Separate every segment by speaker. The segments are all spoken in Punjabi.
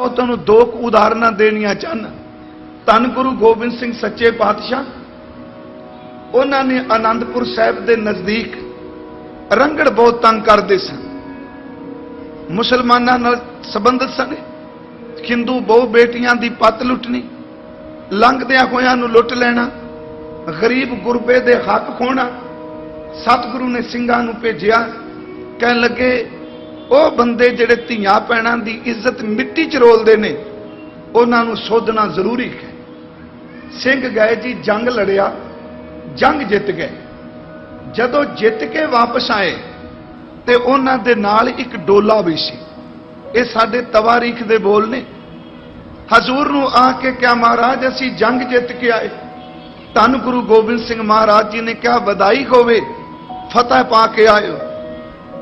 Speaker 1: ਉਹ ਤੁਹਾਨੂੰ ਦੋ ਕੁ ਉਦਾਹਰਨਾਂ ਦੇਣੀਆਂ ਚਾਹਨ। ਧੰਨ ਗੁਰੂ ਗੋਬਿੰਦ ਸਿੰਘ ਸੱਚੇ ਪਾਤਸ਼ਾਹ, ਉਹਨਾਂ ਨੇ ਆਨੰਦਪੁਰ ਸਾਹਿਬ ਦੇ ਨਜ਼ਦੀਕ ਰੰਗੜ ਬਹੁਤ ਤੰਗ ਕਰਦੇ ਸਨ। ਮੁਸਲਮਾਨਾਂ ਨਾਲ ਸੰਬੰਧਿਤ ਸਨ। ਹਿੰਦੂ ਬਹੁ ਬੇਟੀਆਂ ਦੀ ਪੱਤ ਲੁੱਟਣੀ, ਲੰਘਦਿਆਂ ਹੋਇਆਂ ਨੂੰ ਲੁੱਟ ਲੈਣਾ, ਗਰੀਬ ਗੁਰਬੇ ਦੇ ਹੱਕ ਖੋਣਾ, ਸਤਿਗੁਰੂ ਨੇ ਸਿੰਘਾਂ ਨੂੰ ਭੇਜਿਆ। ਕਹਿਣ ਲੱਗੇ ਉਹ ਬੰਦੇ ਜਿਹੜੇ ਧੀਆਂ ਪੈਣਾਂ ਦੀ ਇੱਜ਼ਤ ਮਿੱਟੀ 'ਚ ਰੋਲਦੇ ਨੇ, ਉਹਨਾਂ ਨੂੰ ਸੋਧਣਾ ਜ਼ਰੂਰੀ ਹੈ। ਸਿੰਘ ਗਏ ਜੀ ਜੰਗ ਲੜਿਆ, ਜੰਗ ਜਿੱਤ ਗਏ। ਜਦੋਂ ਜਿੱਤ ਕੇ ਵਾਪਸ ਆਏ, ਤੇ ਉਹਨਾਂ ਦੇ ਨਾਲ ਇੱਕ ਡੋਲਾ ਵੀ ਸੀ। ਇਹ ਸਾਡੇ ਤਵਾਰੀਖ ਦੇ ਬੋਲ ਨੇ। ਹਜ਼ੂਰ ਨੂੰ ਆ ਕੇ ਕਿਹਾ, ਮਹਾਰਾਜ, ਅਸੀਂ ਜੰਗ ਜਿੱਤ ਕੇ ਆਏ। ਧੰਨ ਗੁਰੂ ਗੋਬਿੰਦ ਸਿੰਘ ਮਹਾਰਾਜ ਜੀ ਨੇ ਕਿਹਾ, ਵਧਾਈ ਹੋਵੇ, ਫਤਿਹ ਪਾ ਕੇ ਆਇਓ।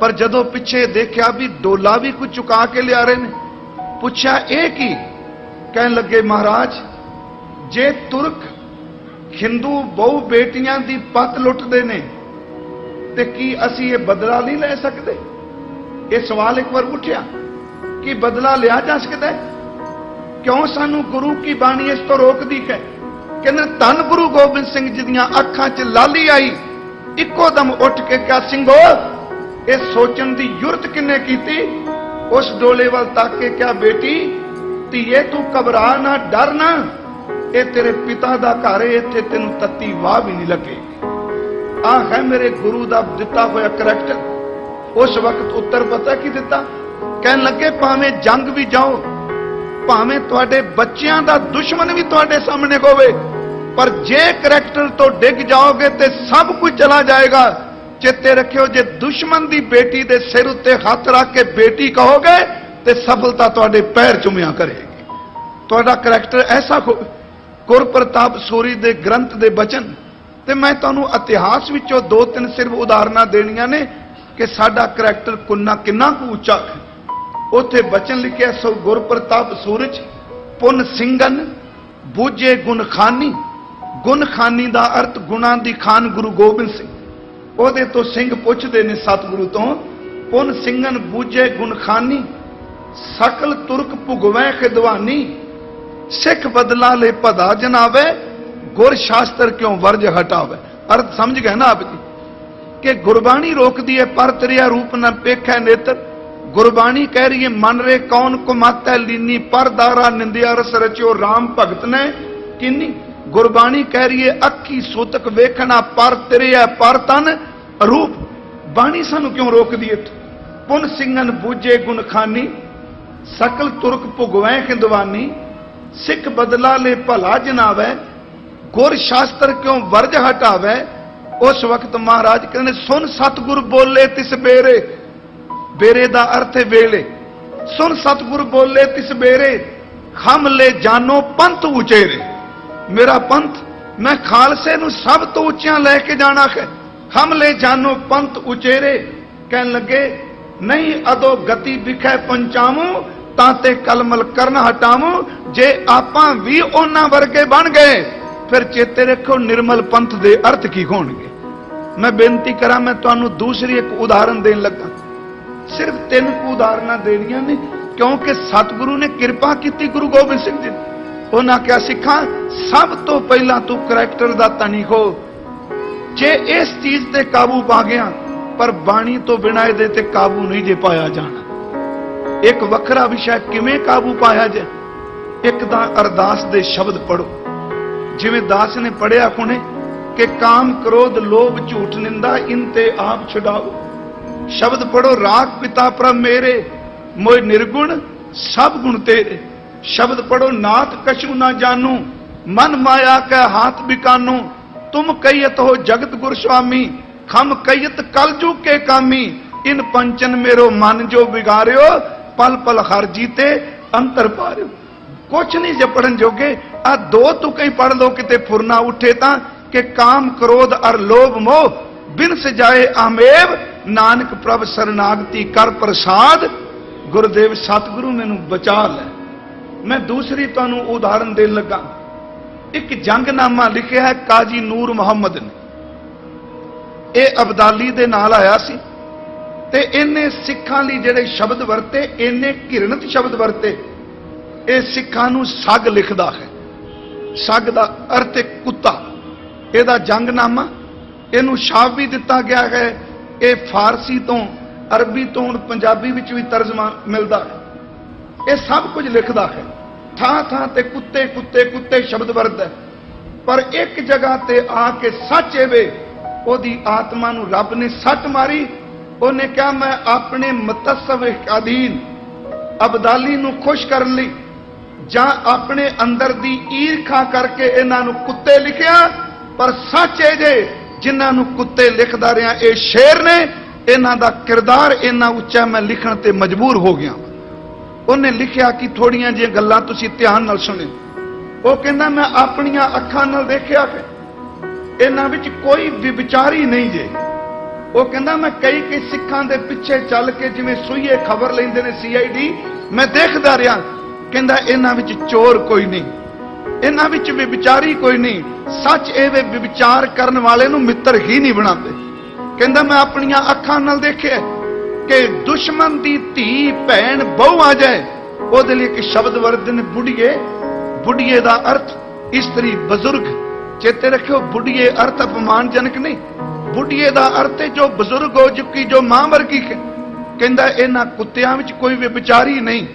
Speaker 1: ਪਰ ਜਦੋਂ ਪਿੱਛੇ ਦੇਖਿਆ ਵੀ ਡੋਲਾ ਵੀ ਕੁਝ ਚੁਕਾ ਕੇ ਲਿਆ ਰਹੇ ਨੇ, ਪੁੱਛਿਆ, ਇਹ ਕੀ? ਕਹਿਣ ਲੱਗੇ, ਮਹਾਰਾਜ, ਜੇ ਤੁਰਕ, ਹਿੰਦੂ ਬਹੁ ਬੇਟੀਆਂ ਦੀ ਪੱਤ ਲੁੱਟਦੇ ਨੇ, ਤੇ ਕੀ ਅਸੀਂ ਇਹ ਬਦਲਾ ਨਹੀਂ ਲੈ ਸਕਦੇ? ਇਹ ਸਵਾਲ ਇੱਕ ਵਾਰ ਉੱਠਿਆ, ਕਿ ਬਦਲਾ ਲਿਆ ਜਾ ਸਕਦਾ ਕਿਉਂ ਸਾਨੂੰ ਗੁਰੂ ਕੀ ਬਾਣੀ ਇਸ ਤੋਂ ਰੋਕਦੀ ਹੈ? ਕਹਿੰਦੇ, ਧੰਨ ਗੁਰੂ ਗੋਬਿੰਦ ਸਿੰਘ ਜੀ ਦੀਆਂ ਅੱਖਾਂ 'ਚ ਲਾਲੀ ਆਈ, ਇੱਕੋ ਦਮ ਉੱਠ ਕੇ ਕਿਹਾ ਸਿੰਘੋ ਇਹ ਸੋਚਣ ਦੀ ਯੁਰਤ ਕਿੰਨੇ ਕੀਤੀ? ਉਸ ਡੋਲੇ ਵੱਲ ਤੱਕ ਕੇ ਕਿਹਾ, ਬੇਟੀ, ਧੀਏ, ਤੂੰ ਘਬਰਾ ਨਾ, ਡਰ ਨਾ। ਇਹ ਤੇਰੇ ਪਿਤਾ ਦਾ ਘਰ ਹੈ, ਇੱਥੇ ਤੈਨੂੰ ਤੱਤੀ ਵਾਹ ਵੀ ਨਹੀਂ ਲੱਗੇਗੀ ਆਹ ਹੈ ਮੇਰੇ ਗੁਰੂ ਦਾ ਦਿੱਤਾ ਹੋਇਆ ਕਰੈਕਟਰ ਉਸ ਵਕਤ ਉੱਤਰ ਪਤਾ ਕੀ ਦਿੱਤਾ? ਕਹਿਣ ਲੱਗੇ, ਭਾਵੇਂ ਜੰਗ ਵੀ ਜਾਓ, ਭਾਵੇਂ ਤੁਹਾਡੇ ਬੱਚਿਆਂ ਦਾ ਦੁਸ਼ਮਣ ਵੀ ਤੁਹਾਡੇ ਸਾਹਮਣੇ ਹੋਵੇ, ਪਰ ਜੇ ਕਰੈਕਟਰ ਤੋਂ ਡਿੱਗ ਜਾਓਗੇ ਤੇ ਸਭ ਕੁਝ ਚਲਾ ਜਾਏਗਾ। ਚੇਤੇ ਰੱਖਿਓ, ਜੇ ਦੁਸ਼ਮਣ ਦੀ ਬੇਟੀ ਦੇ ਸਿਰ ਉੱਤੇ ਹੱਥ ਰੱਖ ਕੇ ਬੇਟੀ ਕਹੋਗੇ, ਤੇ ਸਫਲਤਾ ਤੁਹਾਡੇ ਪੈਰ ਚੁੰਮਿਆ ਕਰੇਗੀ। ਤੁਹਾਡਾ ਕਰੈਕਟਰ ਐਸਾ ਹੋ ਗੁਰ ਪ੍ਰਤਾਪ ਸੂਰੀ ਦੇ ਗ੍ਰੰਥ ਦੇ ਬਚਨ। ਤੇ ਮੈਂ ਤੁਹਾਨੂੰ ਇਤਿਹਾਸ ਵਿੱਚੋਂ ਦੋ ਤਿੰਨ ਸਿਰਫ ਉਦਾਹਰਨਾਂ ਦੇਣੀਆਂ ਨੇ ਕਿ ਸਾਡਾ ਕਰੈਕਟਰ ਕੁੰਨਾ ਕਿੰਨਾ ਕੁ ਉੱਚਾ ਹੈ। ਉੱਥੇ ਬਚਨ ਲਿਖਿਆ, ਸੋ ਗੁਰ ਪ੍ਰਤਾਪ ਸੂਰਜ, ਪੁੰਨ ਸਿੰਘਨ, ਬੂਝੇ ਗੁਣ ਖਾਨੀ ਗੁਣ ਖਾਨੀ ਦਾ ਅਰਥ ਗੁਣਾਂ ਦੀ ਖਾਨ ਗੁਰੂ ਗੋਬਿੰਦ ਸਿੰਘ। ਉਹਦੇ ਤੋਂ ਸਿੰਘ ਪੁੱਛਦੇ ਨੇ ਸਤਿਗੁਰੂ ਤੋਂ, ਪੁੰਨ ਸਿੰਘਨ ਬੂਝੇ ਗੁਣਖਾਨੀ ਸਕਲ ਤੁਰਕ ਭੁਗਵੈ ਖਿਦਵਾਨੀ, ਸਿੱਖ ਬਦਲਾ ਲੈ ਭਦਾ ਜਨਾਵੇ, ਗੁਰ ਸ਼ਾਸਤਰ ਕਿਉਂ ਵਰਜ ਹਟਾਵੇ? ਅਰਥ ਸਮਝ ਗਏ ਨਾ ਆਪ ਜੀ? ਕਿ ਗੁਰਬਾਣੀ ਰੋਕਦੀ ਹੈ ਪਰ ਤੇਰਿਆ ਰੂਪ ਨ ਪੇਖੈ ਨੇਤਰ। ਗੁਰਬਾਣੀ ਕਹਿ ਰਹੀ ਹੈ ਮਨ ਰੇ ਕੌਣ ਕੁਮਤੈ ਲੀਨੀ ਪਰਦਾਰਾ ਨਿੰਦਿਆ ਰਸ ਰਚਿਓ RAM ਭਗਤ ਨੇ ਕਿੰਨੀ? ਗੁਰਬਾਣੀ ਕਹਿ ਰਹੀ ਹੈ ਅੱਖੀ ਸੂਤਕ ਵੇਖਣਾ ਪਰ ਤੇਰੇ ਹੈ ਪਰ ਤਨ ਰੂਪ ਬਾਣੀ ਸਾਨੂੰ ਕਿਉਂ ਰੋਕਦੀ ਹੈ ਪੁਨ ਸਿੰਘਨ ਬੂਝੇ ਗੁਣਖਾਨੀ ਸਕਲ ਤੁਰਕ ਭੁਗਵੈ ਖਿੰਦਵਾਨੀ, ਸਿੱਖ ਬਦਲਾ ਲੈ ਭਲਾ ਜਨਾਵੇ, ਗੁਰ ਸ਼ਾਸਤਰ ਕਿਉਂ ਵਰਜ ਹਟਾਵੇ? ਉਸ ਵਕਤ ਮਹਾਰਾਜ ਕਹਿੰਦੇ, ਸੁਨ ਸਤਗੁਰ ਬੋਲੇ ਤਿਸ ਬੇਰੇ ਬੇਰੇ ਦਾ ਅਰਥ ਹੈ ਵੇਲੇ। ਸੁਨ ਸਤਗੁਰ ਬੋਲੇ ਤਿਸ ਬੇਰੇ ਖਮ ਲੈ ਜਾਨੋ ਪੰਥ ਉਚੇਰੇ। ਮੇਰਾ ਪੰਥ, ਮੈਂ ਖਾਲਸੇ ਨੂੰ ਸਭ ਤੋਂ ਉੱਚਿਆਂ ਲੈ ਕੇ ਜਾਣਾ ਹੈ। ਖਮ ਲੈ ਜਾਨੋ ਪੰਥ ਉਚੇਰੇ, ਕਹਿਣ ਲੱਗੇ, ਨਹੀਂ ਅਦੋ ਗਤੀ ਵਿਖੇ ਪੰਚਾਵੂ ਤਾਂ ਤੇ ਕਲਮਲ ਕਰਨ ਹਟਾਵੂ, ਜੇ ਆਪਾਂ ਵੀ ਉਹਨਾਂ ਵਰਗੇ ਬਣ ਗਏ, ਫਿਰ ਚੇਤੇ ਰੱਖੋ ਨਿਰਮਲ ਪੰਥ ਦੇ ਅਰਥ ਕੀ ਹੋਣਗੇ। ਮੈਂ ਬੇਨਤੀ ਕਰਾਂ, ਮੈਂ ਤੁਹਾਨੂੰ ਦੂਸਰੀ ਇੱਕ ਉਦਾਹਰਨ ਦੇਣ ਲੱਗਾ। ਸਿਰਫ ਤਿੰਨ ਕੁ ਉਦਾਹਰਨਾਂ ਦੇਣੀਆਂ ਨੇ, ਕਿਉਂਕਿ ਸਤਿਗੁਰੂ ਨੇ ਕਿਰਪਾ ਕੀਤੀ ਗੁਰੂ ਗੋਬਿੰਦ ਸਿੰਘ ਜੀ ਨੇ। ਉਹਨਾਂ ਕਿਹਾ, ਸਿੱਖਾਂ, ਸਭ ਤੋਂ ਪਹਿਲਾਂ ਤੂੰ ਕਰੈਕਟਰ ਦਾ ਤਣੀ ਹੋ। ਜੇ ਇਸ ਚੀਜ਼ ਤੇ ਕਾਬੂ ਪਾ ਗਿਆ, ਪਰ ਬਾਣੀ ਤੋਂ ਬਿਨਾਂ ਇਹਦੇ ਤੇ ਕਾਬੂ ਨਹੀਂ ਜੇ ਪਾਇਆ ਜਾਣਾ। ਇੱਕ ਵੱਖਰਾ ਵਿਸ਼ਾ ਕਿਵੇਂ ਕਾਬੂ ਪਾਇਆ ਜੇ? ਇੱਕ ਤਾਂ ਅਰਦਾਸ ਦੇ ਸ਼ਬਦ ਪੜੋ ਜਿਵੇਂ ਦਾਸ ਨੇ ਪੜਿਆ ਹੁਣੇ ਕਿ ਕਾਮ ਕ੍ਰੋਧ ਲੋਭ ਝੂਠ ਨਿੰਦਾ ਇਨ ਤੇ ਆਪ ਛਡਾਓ। ਸ਼ਬਦ ਪੜੋ ਰਾਗ ਪਿਤਾ ਪ੍ਰਭ ਮੇਰੇ ਮੋਇ ਨਿਰਗੁਣ ਸਭ ਗੁਣ ਤੇਰੇ। ਸ਼ਬਦ ਪੜੋ, ਨਾਥ ਕਛੂ ਨਾ ਜਾਨੂ ਮਨ ਮਾਇਆ ਕੈ ਹਾਥ ਬਿਕਾਨੂ ਤੁਮ ਕਈਤ ਹੋ ਜਗਤ ਗੁਰ ਸੁਆਮੀ ਖਮ ਕਈਤ ਕਲ ਜੂ ਕੇ ਕਾਮੀ, ਇਨ ਪੰਚਨ ਮੇਰੋ ਮਨ ਜੋ ਵਿਗਾਰਿਓ, ਪਲ ਪਲ ਹਰ ਜੀਤੇ ਅੰਤਰ ਪਾਰਿਓ। ਕੁਛ ਨਹੀਂ ਜਪੜਨ ਜੋਗੇ, ਆ ਦੋ ਤੁਕੇ ਹੀ ਪੜ ਲੋ ਕਿਤੇ ਫੁਰਨਾ ਉੱਠੇ ਤਾਂ, ਕਿ ਕਾਮ ਕ੍ਰੋਧ ਅਰ ਲੋਭ ਮੋਹ, ਬਿਨ ਸਜਾਏ ਆਮੇਵ, ਨਾਨਕ ਪ੍ਰਭ ਸਰਨਾਗਤੀ ਕਰ ਪ੍ਰਸਾਦ, ਗੁਰਦੇਵ ਸਤਿਗੁਰੂ ਮੈਨੂੰ ਬਚਾ ਲੈ। ਮੈਂ ਦੂਸਰੀ ਤੁਹਾਨੂੰ ਉਦਾਹਰਨ ਦੇਣ ਲੱਗਾ। ਇੱਕ ਜੰਗਨਾਮਾ ਲਿਖਿਆ ਹੈ ਕਾਜੀ ਨੂਰ ਮੁਹੰਮਦ ਨੇ। ਇਹ ਅਬਦਾਲੀ ਦੇ ਨਾਲ ਆਇਆ ਸੀ ਤੇ ਇਹਨੇ ਸਿੱਖਾਂ ਲਈ ਜਿਹੜੇ ਸ਼ਬਦ ਵਰਤੇ, ਇਹਨੇ ਘਿਰਣਤ ਸ਼ਬਦ ਵਰਤੇ। ਇਹ ਸਿੱਖਾਂ ਨੂੰ ਸੱਗ ਲਿਖਦਾ ਹੈ। ਸੱਗ ਦਾ ਅਰਥ ਹੈ ਕੁੱਤਾ। ਇਹਦਾ ਜੰਗਨਾਮਾ, ਇਹਨੂੰ ਛਾਪ ਵੀ ਦਿੱਤਾ ਗਿਆ ਹੈ। ਇਹ ਫਾਰਸੀ ਤੋਂ ਅਰਬੀ ਤੋਂ ਹੁਣ ਪੰਜਾਬੀ ਵਿੱਚ ਵੀ ਤਰਜਮਾ ਮਿਲਦਾ ਹੈ। ਇਹ ਸਭ ਕੁਝ ਲਿਖਦਾ ਹੈ। ਥਾਂ ਥਾਂ ਤੇ ਕੁੱਤੇ ਕੁੱਤੇ ਕੁੱਤੇ ਸ਼ਬਦ ਵਰਤ ਹੈ। ਪਰ ਇੱਕ ਜਗ੍ਹਾ ਤੇ ਆ ਕੇ ਸੱਚ ਵੇ ਉਹਦੀ ਆਤਮਾ ਨੂੰ ਰੱਬ ਨੇ ਸੱਟ ਮਾਰੀ। ਉਹਨੇ ਕਿਹਾ, ਮੈਂ ਆਪਣੇ ਮਤਸਵ ਅਧੀਨ ਅਬਦਾਲੀ ਨੂੰ ਖੁਸ਼ ਕਰਨ ਲਈ ਜਾਂ ਆਪਣੇ ਅੰਦਰ ਦੀ ਈਰਖਾ ਕਰਕੇ ਇਹਨਾਂ ਨੂੰ ਕੁੱਤੇ ਲਿਖਿਆ, ਪਰ ਸੱਚ ਇਹ ਜੇ, ਜਿਨ੍ਹਾਂ ਨੂੰ ਕੁੱਤੇ ਲਿਖਦਾ ਰਿਹਾ, ਇਹ ਸ਼ੇਰ ਨੇ, ਇਹਨਾਂ ਦਾ ਕਿਰਦਾਰ ਇੰਨਾ ਉੱਚਾ, ਮੈਂ ਲਿਖਣ ਤੇ ਮਜਬੂਰ ਹੋ ਗਿਆ। ਉਹਨੇ ਲਿਖਿਆ ਕਿ ਥੋੜੀਆਂ ਜਿਹੀਆਂ ਗੱਲਾਂ ਤੁਸੀਂ ਧਿਆਨ ਨਾਲ ਸੁਣਿਓ। ਉਹ ਕਹਿੰਦਾ, ਮੈਂ ਆਪਣੀਆਂ ਅੱਖਾਂ ਨਾਲ ਦੇਖਿਆ ਕਿ ਇਹਨਾਂ ਵਿੱਚ ਕੋਈ ਵਿਚਾਰੀ ਨਹੀਂ ਜੇ। ਉਹ ਕਹਿੰਦਾ, ਮੈਂ ਕਈ ਕਈ ਸਿੱਖਾਂ ਦੇ ਪਿੱਛੇ ਚੱਲ ਕੇ ਜਿਵੇਂ ਸੂਈਏ ਖਬਰ ਲੈਂਦੇ ਨੇ ਸੀਆਈਡੀ ਮੈਂ ਦੇਖਦਾ ਰਿਹਾ। ਕਹਿੰਦਾ, ਇਹਨਾਂ ਵਿੱਚ ਚੋਰ ਕੋਈ ਨਹੀਂ। ਇਹਨਾਂ ਵਿੱਚ ਵੀ ਵਿਚਾਰੀ ਕੋਈ ਨਹੀਂ। ਸੱਚ ਇਹ ਵਿਚਾਰ ਕਰਨ ਵਾਲੇ ਨੂੰ ਮਿੱਤਰ ਹੀ ਨਹੀਂ ਬਣਾਉਂਦੇ। ਕਹਿੰਦਾ, ਮੈਂ ਆਪਣੀਆਂ ਅੱਖਾਂ ਨਾਲ ਦੇਖਿਆ ਕਿ ਦੁਸ਼ਮਣ ਦੀ ਧੀ ਭੈਣ ਬਹੁ ਆ ਜਾਏ। ਉਹਦੇ ਲਈ ਇੱਕ ਸ਼ਬਦ ਵਰਤਦੇ ਨੇ ਬੁੱਢੀਏ ਦਾ ਅਰਥ, ਇਸਤਰੀ ਬਜ਼ੁਰਗ। ਚੇਤੇ ਰੱਖਿਓ, ਬੁੱਢੀਏ ਅਰਥ ਅਪਮਾਨਜਨਕ ਨਹੀਂ। ਬੁੱਢੀਏ ਦਾ ਅਰਥ ਹੈ ਜੋ ਬਜ਼ੁਰਗ ਹੋ ਚੁੱਕੀ, ਜੋ ਮਾਂ ਵਰਗੀ ਕਹਿੰਦਾ, ਇਹਨਾਂ ਕੁੱਤਿਆਂ ਵਿੱਚ ਕੋਈ ਵੀ ਵਿਚਾਰੀ ਨਹੀਂ।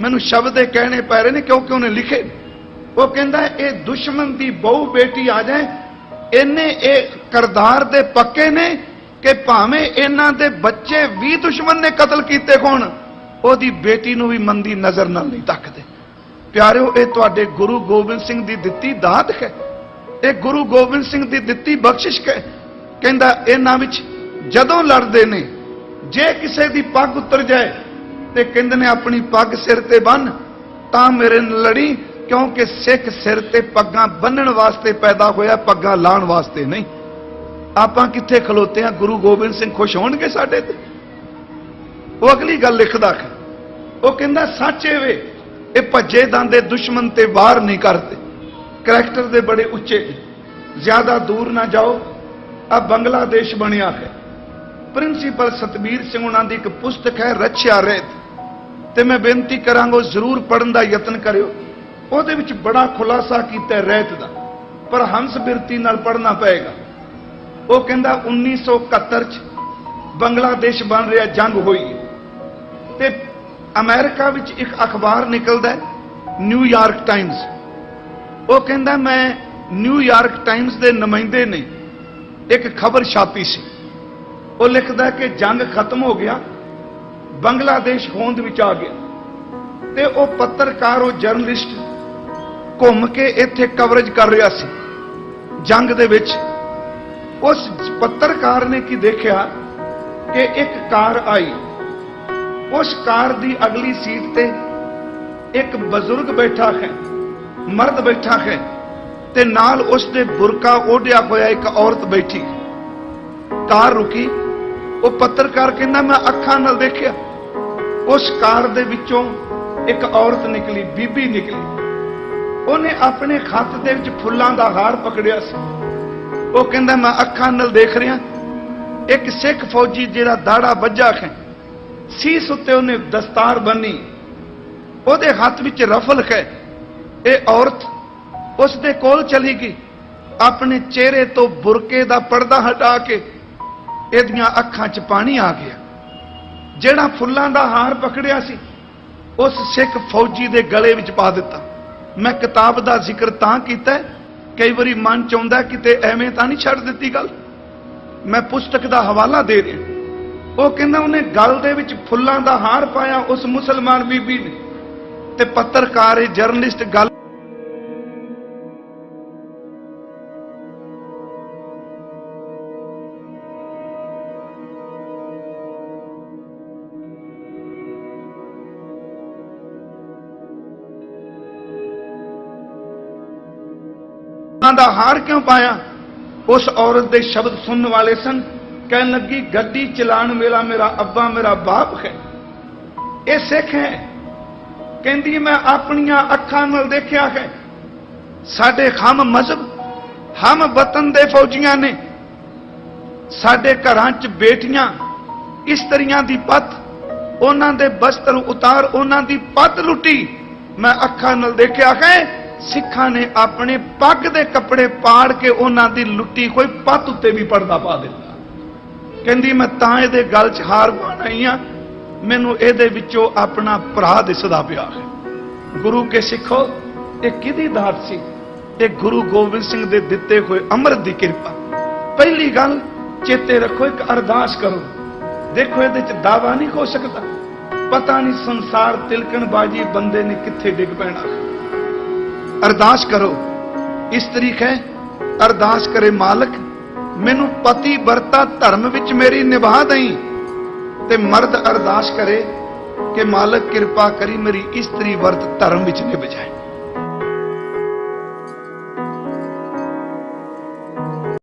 Speaker 1: ਮੈਨੂੰ ਸ਼ਬਦ ਇਹ ਕਹਿਣੇ ਪੈ ਰਹੇ ਨੇ ਕਿਉਂਕਿ ਉਹਨੇ ਲਿਖੇ ਉਹ ਕਹਿੰਦਾ, ਇਹ ਦੁਸ਼ਮਣ ਦੀ ਬਹੁ ਬੇਟੀ ਆ ਜਾਏ। ਇਹਨੇ ਇਹ ਕਰਦਾਰ ਦੇ ਪੱਕੇ ਨੇ। ਕਿ ਭਾਵੇਂ ਇਹਨਾਂ ਦੇ ਬੱਚੇ ਵੀ ਦੁਸ਼ਮਣ ਨੇ ਕਤਲ ਕੀਤੇ ਹੋਣ, ਉਹਦੀ ਬੇਟੀ ਨੂੰ ਵੀ ਮੰਦੀ ਨਜ਼ਰ ਨਾਲ ਨਹੀਂ ਤੱਕਦੇ। ਪਿਆਰਿਓ, ਇਹ ਤੁਹਾਡੇ ਗੁਰੂ ਗੋਬਿੰਦ ਸਿੰਘ ਦੀ ਦਿੱਤੀ ਦਾਤ ਹੈ। ਇਹ ਗੁਰੂ ਗੋਬਿੰਦ ਸਿੰਘ ਦੀ ਦਿੱਤੀ ਬਖਸ਼ਿਸ਼ ਹੈ। ਕਹਿੰਦਾ, ਇਹਨਾਂ ਵਿੱਚ ਜਦੋਂ ਲੜਦੇ ਨੇ, ਜੇ ਕਿਸੇ ਦੀ ਪੱਗ ਉਤਰ ਜਾਏ ਤੇ ਕਹਿੰਦੇ ਨੇ, ਆਪਣੀ ਪੱਗ ਸਿਰ ਤੇ ਬੰਨ, ਤਾਂ ਮੇਰੇ ਨਾਲ ਲੜੀ, ਕਿਉਂਕਿ ਸਿੱਖ ਸਿਰ ਤੇ ਪੱਗਾਂ ਬੰਨਣ ਵਾਸਤੇ ਪੈਦਾ ਹੋਇਆ, ਪੱਗਾਂ ਲਾਣ ਵਾਸਤੇ ਨਹੀਂ। ਆਪਾਂ ਕਿੱਥੇ ਖਲੋਤੇ ਆ? ਗੁਰੂ ਗੋਬਿੰਦ ਸਿੰਘ ਖੁਸ਼ ਹੋਣਗੇ ਸਾਡੇ ਤੇ? ਉਹ ਅਗਲੀ ਗੱਲ ਲਿਖਦਾ ਹੈ। ਉਹ ਕਹਿੰਦਾ, ਸੱਚ ਇਹ ਵੇ, ਇਹ ਭੱਜੇ ਦੰਦੇ ਦੁਸ਼ਮਣ ਤੇ ਵਾਰ ਨਹੀਂ ਕਰਦੇ। ਕਰੈਕਟਰ ਦੇ ਬੜੇ ਉੱਚੇ ਜ਼ਿਆਦਾ ਦੂਰ ਨਾ ਜਾਓ। ਆ ਬੰਗਲਾਦੇਸ਼ ਬਣਿਆ ਹੈ। ਪ੍ਰਿੰਸੀਪਲ ਸਤਬੀਰ ਸਿੰਘ ਉਹਨਾਂ ਦੀ ਇੱਕ ਪੁਸਤਕ ਹੈ ਰੱਛਿਆ ਰਹਿਤ ਤੇ ਮੈਂ ਬੇਨਤੀ ਕਰਾਂਗਾ ਜ਼ਰੂਰ ਪੜਨ ਦਾ ਯਤਨ ਕਰਿਓ। ਉਹਦੇ ਵਿੱਚ ਬੜਾ ਖੁਲਾਸਾ ਕੀਤਾ ਹੈ ਰਹਿਤ ਦਾ। ਪਰ ਹੰਸ ਬਿਰਤੀ ਨਾਲ ਪੜਨਾ ਪਏਗਾ। ਉਹ ਕਹਿੰਦਾ 1971 ਚ ਬੰਗਲਾਦੇਸ਼ ਬਣ ਰਿਹਾ, ਜੰਗ ਹੋਈ ਹੈ। ਤੇ ਅਮਰੀਕਾ ਵਿੱਚ ਇੱਕ ਅਖਬਾਰ ਨਿਕਲਦਾ ਨਿਊਯਾਰਕ ਟਾਈਮਸ ਉਹ ਕਹਿੰਦਾ, ਮੈਂ ਨਿਊਯਾਰਕ ਟਾਈਮਸ ਦੇ ਨੁਮਾਇੰਦੇ ਨੇ। ਇੱਕ ਖਬਰ ਛਾਪੀ ਸੀ। ਉਹ ਲਿਖਦਾ ਕਿ ਜੰਗ ਖਤਮ ਹੋ ਗਿਆ, ਬੰਗਲਾਦੇਸ਼ ਹੋਂਦ ਵਿੱਚ ਆ ਗਿਆ। ਤੇ ਉਹ ਪੱਤਰਕਾਰ, ਉਹ ਜਰਨਲਿਸਟ ਘੁੰਮ ਕੇ ਇੱਥੇ ਕਵਰੇਜ ਕਰ ਰਿਹਾ ਸੀ। ਜੰਗ ਦੇ ਵਿੱਚ ਉਸ ਪੱਤਰਕਾਰ ਨੇ ਕੀ ਦੇਖਿਆ? ਕਿ ਇੱਕ ਕਾਰ ਆਈ। ਉਸ ਕਾਰ ਦੀ ਅਗਲੀ ਸੀਟ ਤੇ ਇੱਕ ਬਜ਼ੁਰਗ ਬੈਠਾ ਹੈ, ਮਰਦ ਬੈਠਾ ਹੈ ਤੇ ਨਾਲ ਉਸ ਦੇ ਬੁਰਕਾ ਓਢਿਆ ਹੋਇਆ ਇੱਕ ਔਰਤ ਬੈਠੀ। ਕਾਰ ਰੁਕੀ। ਉਹ ਪੱਤਰਕਾਰ ਕਹਿੰਦਾ, ਮੈਂ ਅੱਖਾਂ ਨਾਲ ਦੇਖਿਆ। ਉਸ ਕਾਰ ਦੇ ਵਿੱਚੋਂ ਇੱਕ ਔਰਤ ਨਿਕਲੀ, ਬੀਬੀ ਨਿਕਲੀ। ਉਹਨੇ ਆਪਣੇ ਖੱਤ ਦੇ ਵਿੱਚ ਫੁੱਲਾਂ ਦਾ ਹਾਰ ਪਕੜਿਆ ਸੀ। ਉਹ ਕਹਿੰਦਾ, ਮੈਂ ਅੱਖਾਂ ਨਾਲ ਦੇਖ ਰਿਹਾ। ਇੱਕ ਸਿੱਖ ਫੌਜੀ ਜਿਹੜਾ ਦਾੜਾ ਵੱਜਾ ਹੈ ਸੀਸ ਉੱਤੇ ਉਹਨੇ ਦਸਤਾਰ ਬੰਨੀ। ਉਹਦੇ ਹੱਥ ਵਿੱਚ ਰਫਲ ਹੈ ਇਹ ਔਰਤ ਉਸ ਦੇ ਕੋਲ ਚਲੀ ਗਈ। ਆਪਣੇ ਚਿਹਰੇ ਤੋਂ ਬੁਰਕੇ ਦਾ ਪਰਦਾ ਹਟਾ ਕੇ ਇਹਦੀਆਂ ਅੱਖਾਂ 'ਚ ਪਾਣੀ ਆ ਗਿਆ। ਜਿਹੜਾ ਫੁੱਲਾਂ ਦਾ ਹਾਰ ਪਕੜਿਆ ਸੀ, ਉਸ ਸਿੱਖ ਫੌਜੀ ਦੇ ਗਲੇ ਵਿੱਚ ਪਾ ਦਿੱਤਾ। ਮੈਂ ਕਿਤਾਬ ਦਾ ਜ਼ਿਕਰ ਤਾਂ ਕੀਤਾ ਕਈ ਵਾਰੀ ਮਨ ਚ ਆਉਂਦਾ ਕਿਤੇ ਐਵੇਂ ਤਾਂ ਨਹੀਂ ਛੱਡ ਦਿੱਤੀ ਗੱਲ। ਮੈਂ ਪੁਸਤਕ ਦਾ ਹਵਾਲਾ ਦੇ ਰਿਹਾ। ਉਹ ਕਹਿੰਦਾ ਉਹਨੇ ਗੱਲ ਦੇ ਵਿੱਚ ਫੁੱਲਾਂ ਦਾ ਹਾਰ ਪਾਇਆ, ਉਸ ਮੁਸਲਮਾਨ ਬੀਬੀ ਨੇ। ਤੇ ਪੱਤਰਕਾਰ ਇਹ ਜਰਨਲਿਸਟ ਗੱਲ ਉਹਨਾਂ ਦਾ ਹਾਰ ਕਿਉਂ ਪਾਇਆ? ਉਸ ਔਰਤ ਦੇ ਸ਼ਬਦ ਸੁਣਨ ਵਾਲੇ ਸਨ, ਕਹਿਣ ਲੱਗੀ, ਗੱਡੀ ਚਲਾਉਣ ਵਾਲਾ ਮੇਰਾ ਅੱਬਾ, ਮੇਰਾ ਬਾਪ ਹੈ। ਇਹ ਸਿੱਖ ਹੈ। ਕਹਿੰਦੀ, ਮੈਂ ਆਪਣੀਆਂ ਅੱਖਾਂ ਨਾਲ ਦੇਖਿਆ ਹੈ। ਸਾਡੇ ਹਮ ਮਜ਼ਹਬ ਹਮ ਵਤਨ ਦੇ ਫੌਜੀਆਂ ਨੇ। ਸਾਡੇ ਘਰਾਂ 'ਚ ਬੇਟੀਆਂ ਇਸਤਰੀਆਂ ਦੀ ਪੱਤ, ਉਹਨਾਂ ਦੇ ਬਸਤਰ ਉਤਾਰ, ਉਹਨਾਂ ਦੀ ਪੱਤ ਲੁੱਟੀ। ਮੈਂ ਅੱਖਾਂ ਨਾਲ ਦੇਖਿਆ ਹੈ। ਸਿੱਖਾਂ ਨੇ ਆਪਣੇ ਪੱਗ ਦੇ ਕੱਪੜੇ ਪਾੜ ਕੇ ਉਹਨਾਂ ਦੀ ਲੁੱਟੀ ਕੋਈ ਪੱਤ ਉੱਤੇ ਵੀ ਪਰਦਾ ਪਾ ਦਿੱਤਾ। ਕਹਿੰਦੀ, ਮੈਂ ਤਾਂ ਇਹਦੇ ਗਲ 'ਚ ਹਾਰ ਪਾਉਣ ਆ। ਮੈਨੂੰ ਇਹਦੇ ਵਿੱਚੋਂ ਆਪਣਾ ਭਰਾ ਦਿਸਦਾ ਪਿਆ ਹੈ। ਗੁਰੂ ਕੇ ਸਿੱਖੋ, ਇਹ ਕਿਹਦੀ ਦਾਤ ਸੀ? ਇਹ ਗੁਰੂ ਗੋਬਿੰਦ ਸਿੰਘ ਦੇ ਦਿੱਤੇ ਹੋਏ ਅੰਮ੍ਰਿਤ ਦੀ ਕਿਰਪਾ। ਪਹਿਲੀ ਗੱਲ, ਚੇਤੇ ਰੱਖੋ, ਇੱਕ ਅਰਦਾਸ ਕਰੋ। ਦੇਖੋ, ਇਹਦੇ ਚ ਦਾਵਾ ਨਹੀਂ ਹੋ ਸਕਦਾ। ਪਤਾ ਨਹੀਂ ਸੰਸਾਰ ਤਿਲਕਣ ਬਾਜੀ ਬੰਦੇ ਨੇ ਕਿੱਥੇ ਡਿੱਗ ਪੈਣਾ। ਅਰਦਾਸ ਕਰੋ। ਇਸ ਤਰੀਕ ਹੈ, ਅਰਦਾਸ ਕਰੇ ਮਾਲਕ, ਮੈਨੂੰ ਪਤੀ ਵਰਤਾ ਧਰਮ ਵਿੱਚ ਮੇਰੀ ਨਿਭਾ ਦਈ। ਤੇ ਮਰਦ ਅਰਦਾਸ ਕਰੇ ਕਿ ਮਾਲਕ ਕਿਰਪਾ ਕਰੀ ਮੇਰੀ ਇਸਤਰੀ ਵਰਤ ਧਰਮ ਵਿੱਚ ਨਿਭ ਜਾਏ।